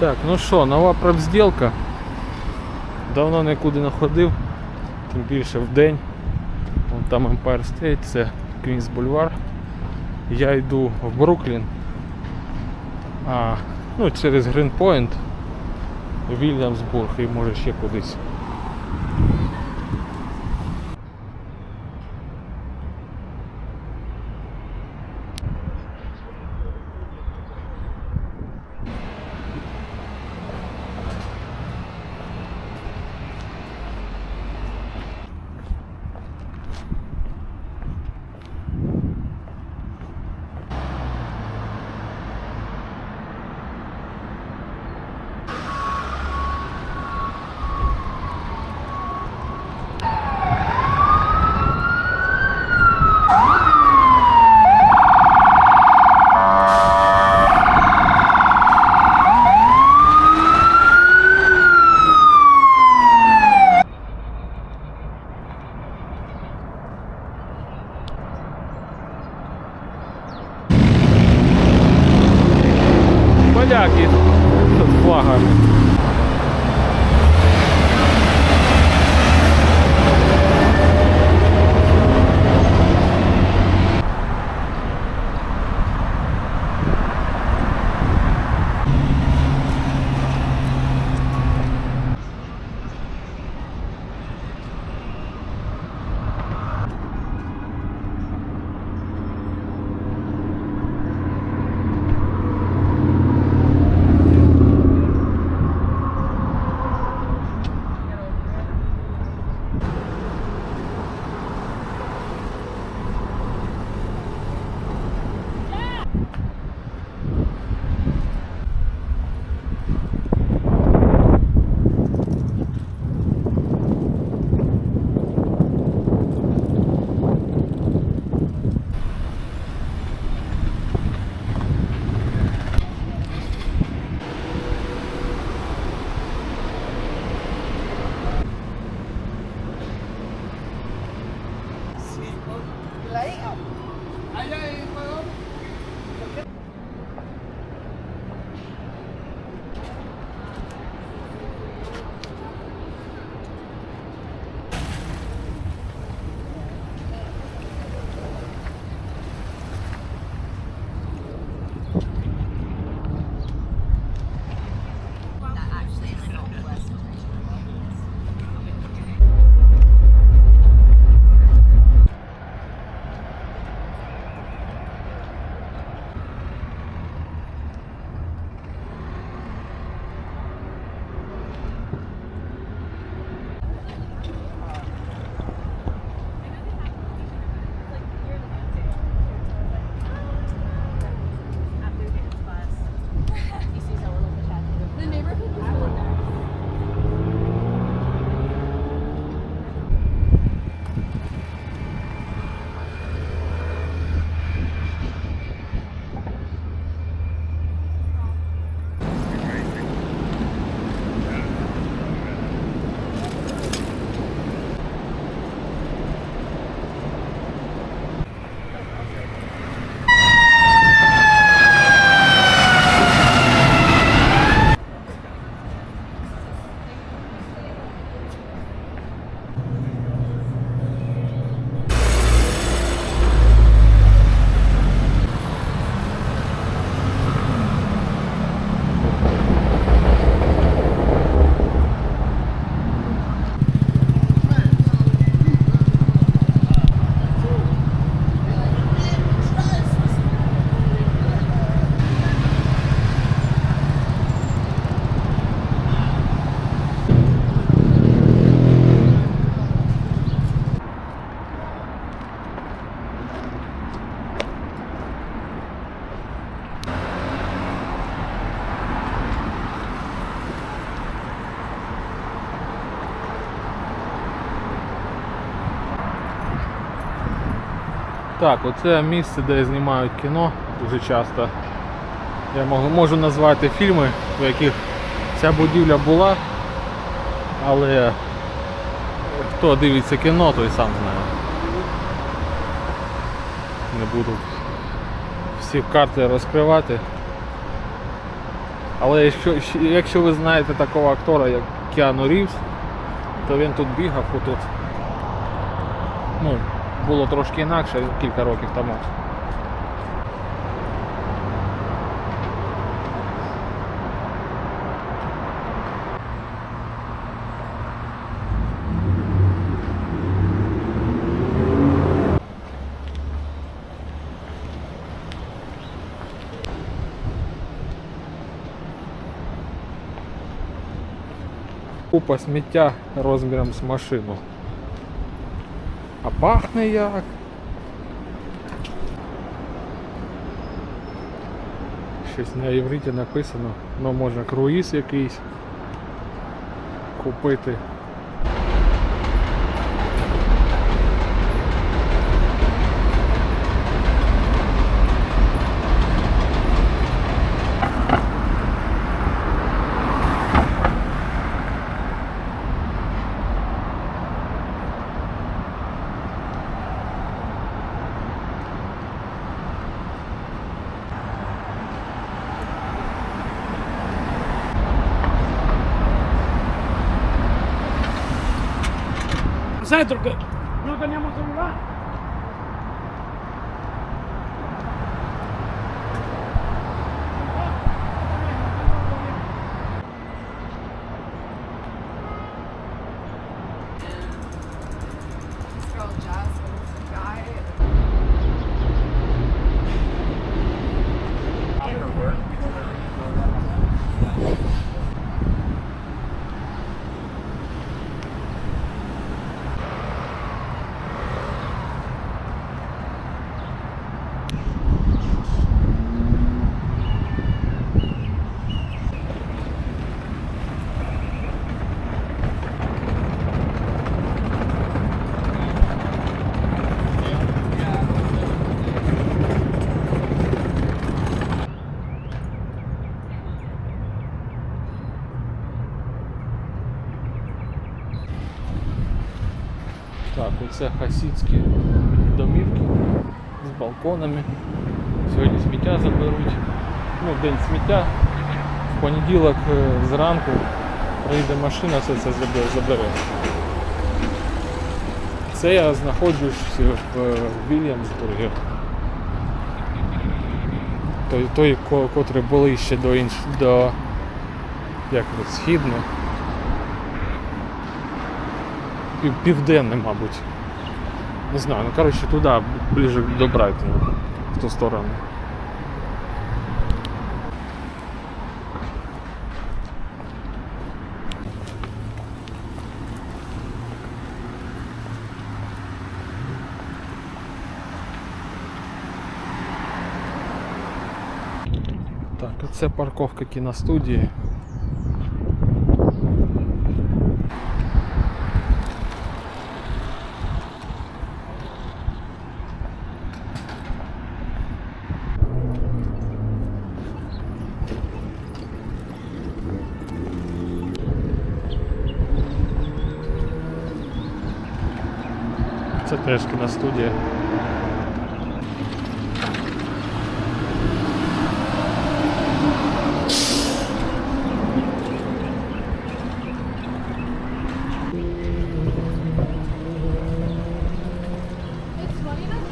Так, ну що, нова пробзділка. Давно нікуди не ходив, тим більше в день. Вон там Empire State, це Queens Бульвар. Я йду в Бруклін. А, ну, через Грінпойнт, Вільямсбург і може ще кудись. Так, оце місце, де знімають кіно дуже часто. Я можу, назвати фільми, у яких ця будівля була, але хто дивиться кіно, той сам знає. Не буду всі карти розкривати. Але якщо, якщо ви знаєте такого актора, як Кіану Рівз, то він тут бігав отут. Ну, було трошки інакше кілька років тому. Купа сміття розміром з машину. А пахне як. Щось на євриті написано, ну можна круїз якийсь купити. கொடுத்துருக்கு Оце хасідські домівки з балконами. Сьогодні сміття заберуть. Ну, день сміття. В понеділок е, зранку приїде машина, все це забере. Це я знаходжусь в е, Вільямсбургі. Той, той ко- котрий ближче до інш... до як це, східне. Південне, мабуть. Не знаю, ну коротше туди, ближе до Брайтона, в ту сторону. Так, а це парковка кіностудії. Це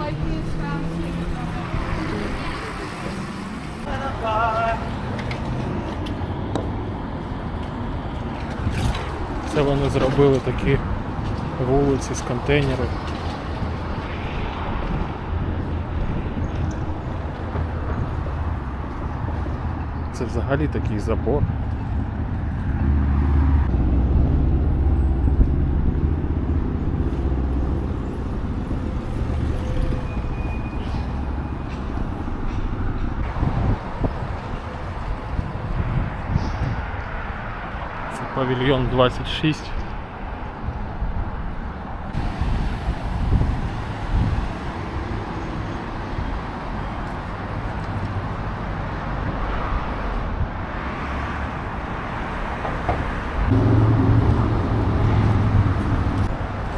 like these fast Це вони зробили такі вулиці з контейнерів. Взагалі такий забор. Павільйон 26.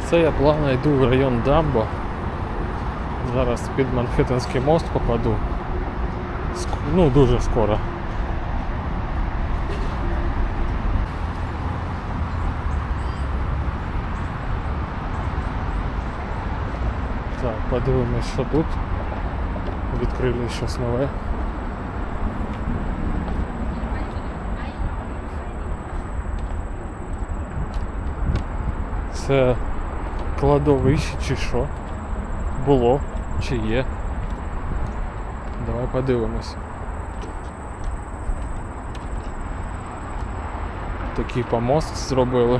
це я плавно йду в район Дамбо. Зараз під Манхеттенський мост попаду. Ск... Ну дуже скоро. Так, подивимось, що тут. Відкрили щось нове. Це кладовище чи що? Було чи є. Давай подивимось. Такий помост зробили.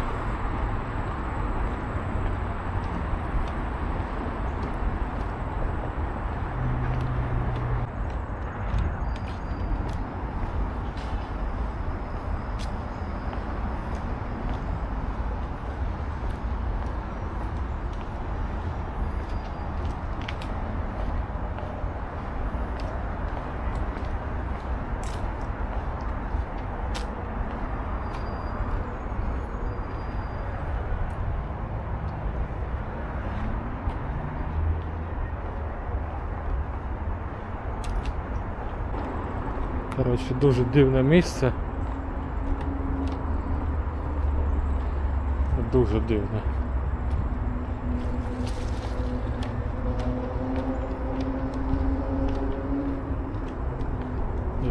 Коротше, дуже дивне місце. Дуже дивне.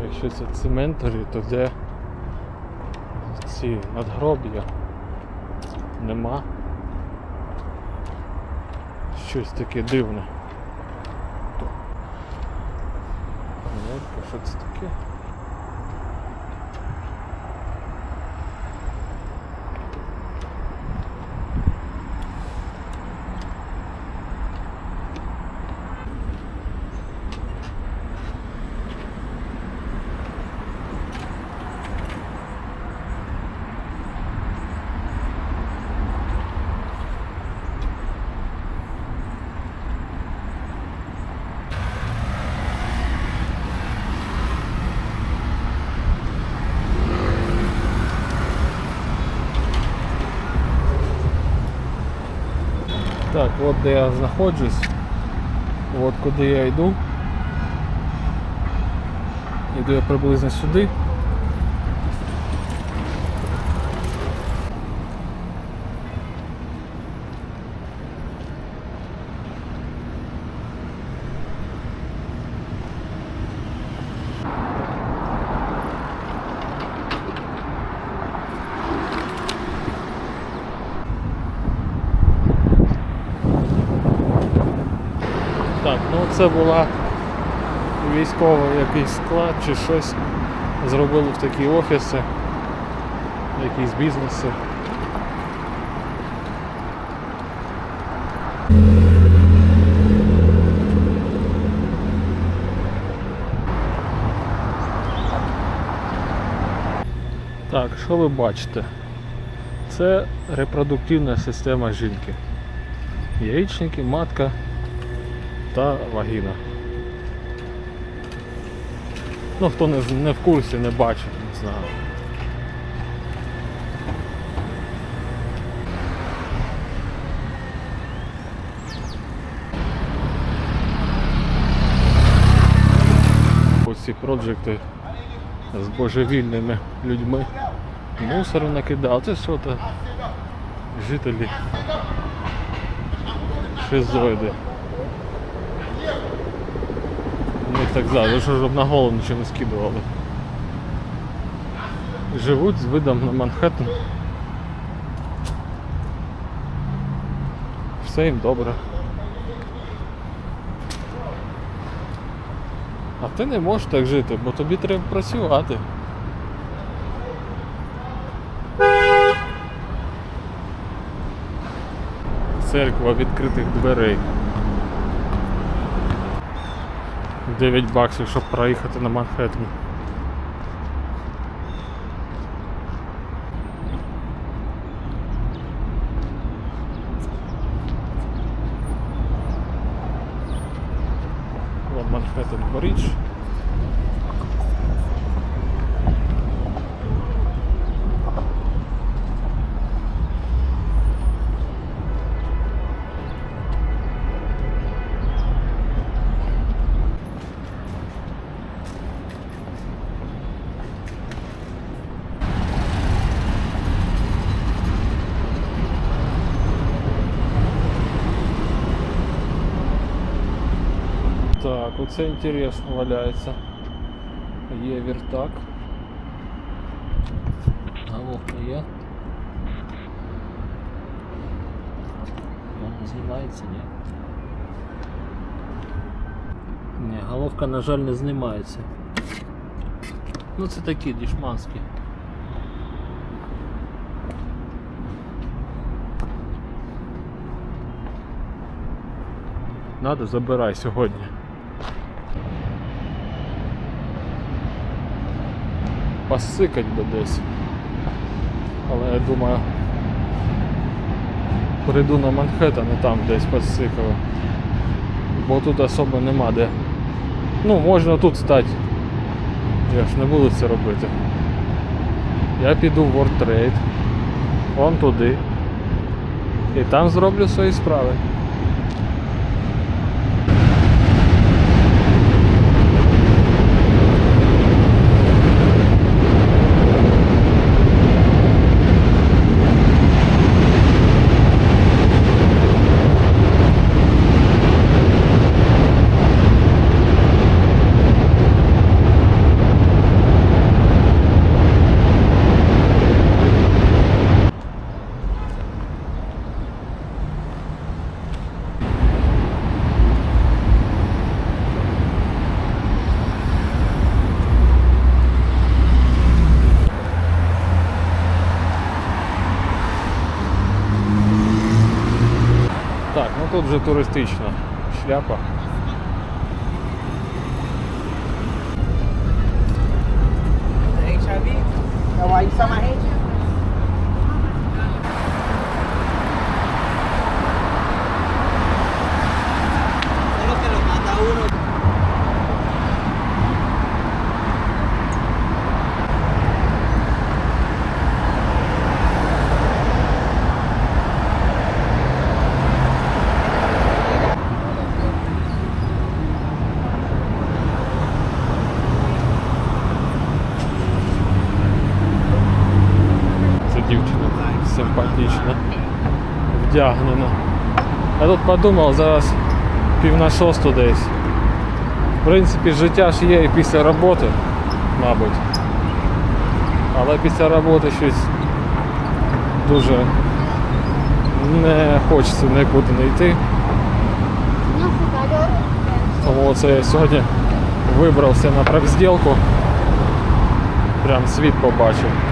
Якщо це цементарі, то де ці надгроб'я нема. Щось таке дивне. Що це таке? Так, от де я знаходжусь, от куди я йду. Йду я приблизно сюди. Так, ну це була військовий якийсь склад чи щось. Зробили в такі офіси, якісь бізнеси. Так, що ви бачите? Це репродуктивна система жінки. Яєчники, матка та вагіна. Ну, хто не, не в курсі, не бачив, не знаю. Ось ці проджекти з божевільними людьми. Мусор накидав, це що то жителі шизоїди. У них так завжди, щоб на голову нічого не скидували. Живуть з видом на Манхеттен. Все їм добре. А ти не можеш так жити, бо тобі треба працювати. Церква відкритих дверей. 9 баксів, щоб проїхати на Манхеттен. Манхеттен Бридж. оце інтересно валяється. Є віртак. Головка є. Вона знімається, ні? Ні, головка, на жаль, не знімається. Ну це такі дішманські. Надо, забирай сьогодні. Посикать би десь. Але я думаю, прийду на Манхеттен і там десь посикаю. Бо тут особо нема де. Ну, можна тут стати. Я ж не буду це робити. Я піду в World Trade. Вон туди. І там зроблю свої справи. Вже туристична шляпа. Давай подумав, зараз пів на шосту десь. В принципі, життя ж є і після роботи, мабуть. Але після роботи щось дуже не хочеться нікуди не йти. Тому оце я сьогодні вибрався на правзділку. Прям світ побачив.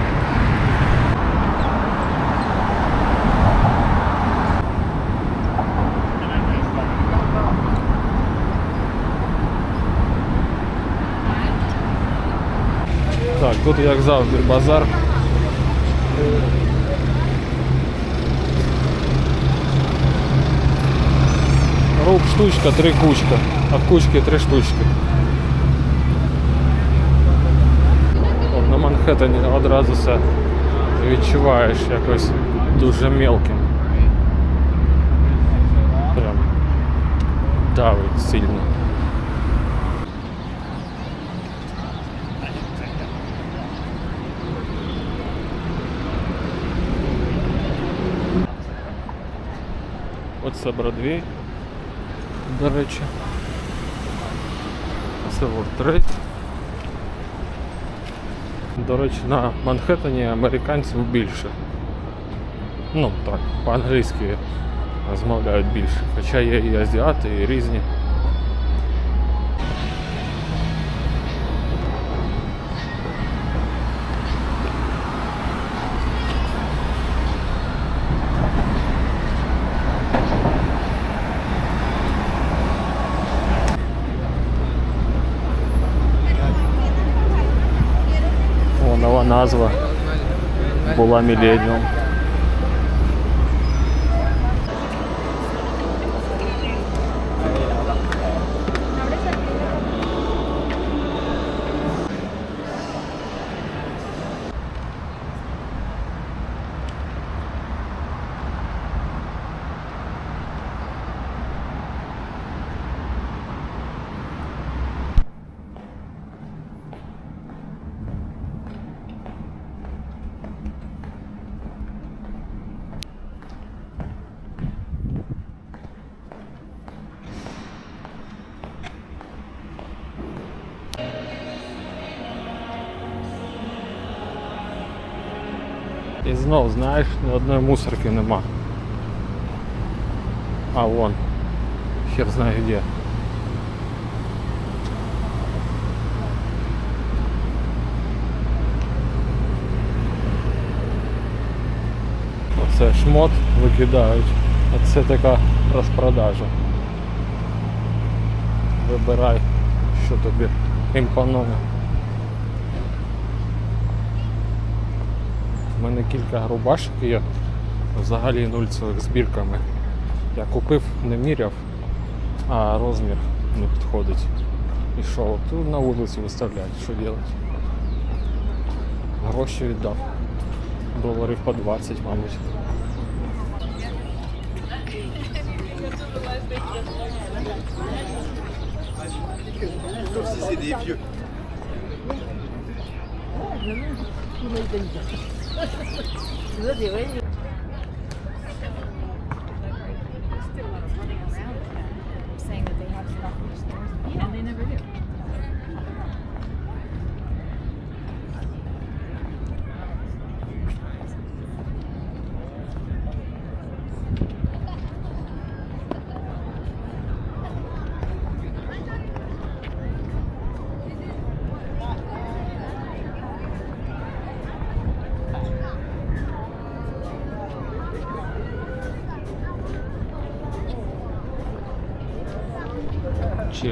тут як завжди базар. Руб штучка, три кучка, а в кучці три штучки. От, на Манхеттені одразу все відчуваєш якось дуже мелким. Прям давить сильно. Оце Бродвей, до речі. Це Trade. До речі, на Манхеттені американців більше. Ну так, по-англійськи розмовляють більше. Хоча є і азіати, і різні. Назва була Millennium. Знов, знаєш, ні одної мусорки нема. А вон. Хер знає де. Оце шмот викидають. А це така розпродажа. Вибирай, що тобі імпонує. Мене кілька рубашок є. Взагалі нуль цілих збірками. Я купив, не міряв, а розмір не підходить. І що, тут на вулиці виставляють, що робити? Гроші віддав. Доларів по 20, мабуть. 十几块。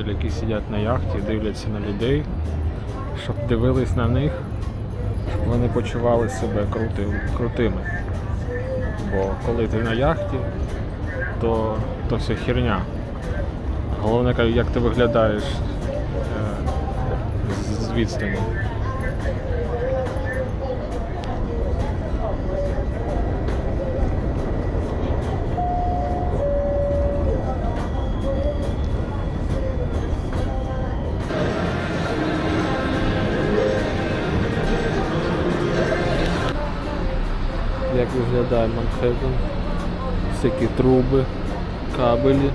Які сидять на яхті, дивляться на людей, щоб дивились на них, щоб вони почували себе крути, крутими. Бо коли ти на яхті, то, то все херня. Головне, як ти виглядаєш е, з відстані. Манхеттен, всякі труби, кабелі.